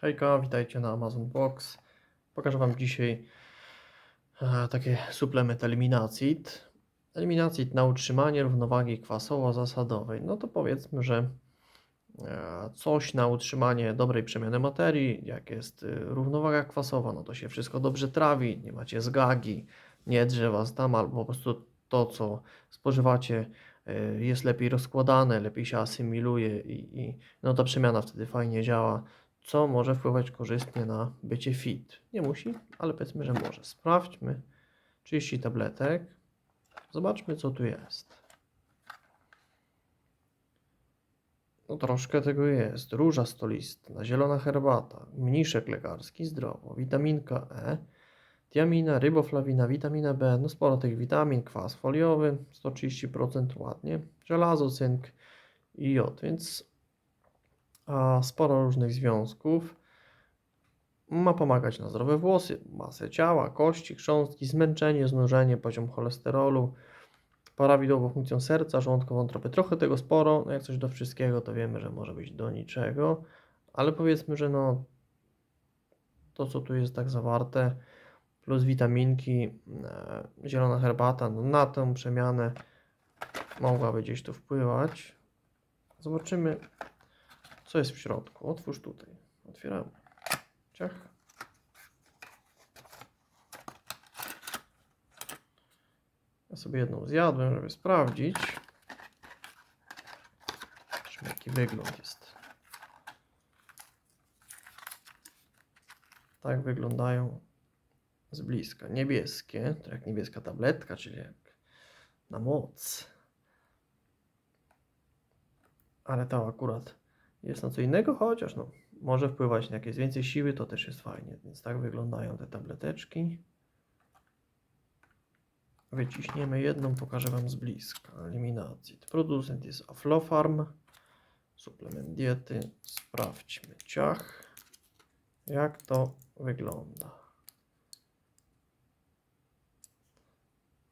Hejka, witajcie na Amazon Box. Pokażę Wam dzisiaj e, takie suplement Eliminacid. Eliminacid na utrzymanie równowagi kwasowo-zasadowej. No to powiedzmy, że e, coś na utrzymanie dobrej przemiany materii, jak jest y, równowaga kwasowa, no to się wszystko dobrze trawi, nie macie zgagi, nie drze Was tam, albo po prostu to, co spożywacie jest lepiej rozkładane, lepiej się asymiluje i, i no ta przemiana wtedy fajnie działa co może wpływać korzystnie na bycie fit. Nie musi, ale powiedzmy, że może. Sprawdźmy 30 tabletek. Zobaczmy, co tu jest. No troszkę tego jest. Róża stolistna, zielona herbata, mniszek lekarski, zdrowo, witaminka E, tiamina, ryboflawina, witamina B, no sporo tych witamin, kwas foliowy, 130% ładnie, żelazo, cynk i jod, więc a sporo różnych związków. Ma pomagać na zdrowe włosy, masę ciała, kości, chrząstki, zmęczenie, znużenie, poziom cholesterolu, prawidłową funkcją serca, żołądka, wątroby. Trochę tego sporo, no jak coś do wszystkiego, to wiemy, że może być do niczego, ale powiedzmy, że no to, co tu jest tak zawarte, plus witaminki, e, zielona herbata, no na tę przemianę mogłaby gdzieś tu wpływać. Zobaczymy, co jest w środku? Otwórz tutaj. Otwieramy. Ciach. Ja sobie jedną zjadłem, żeby sprawdzić. Zobaczmy, jaki wygląd jest. Tak wyglądają z bliska. Niebieskie, to jak niebieska tabletka, czyli jak na moc. Ale to akurat jest na co innego, chociaż no, może wpływać na jakieś więcej siły, to też jest fajnie. Więc tak wyglądają te tableteczki. Wyciśniemy jedną, pokażę Wam z bliska. Eliminacji. Producent jest Aflofarm. Suplement diety. Sprawdźmy ciach. Jak to wygląda.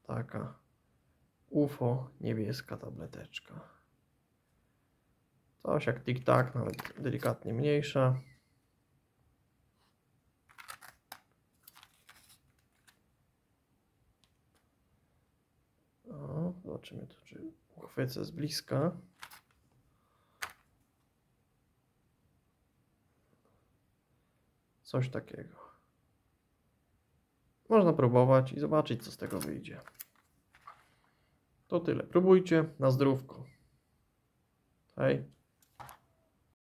Taka UFO niebieska tableteczka. Coś jak tik-tak, nawet delikatnie mniejsza. O, zobaczymy tu, czy uchwycę z bliska. Coś takiego. Można próbować i zobaczyć, co z tego wyjdzie. To tyle. Próbujcie na zdrówko. Hej.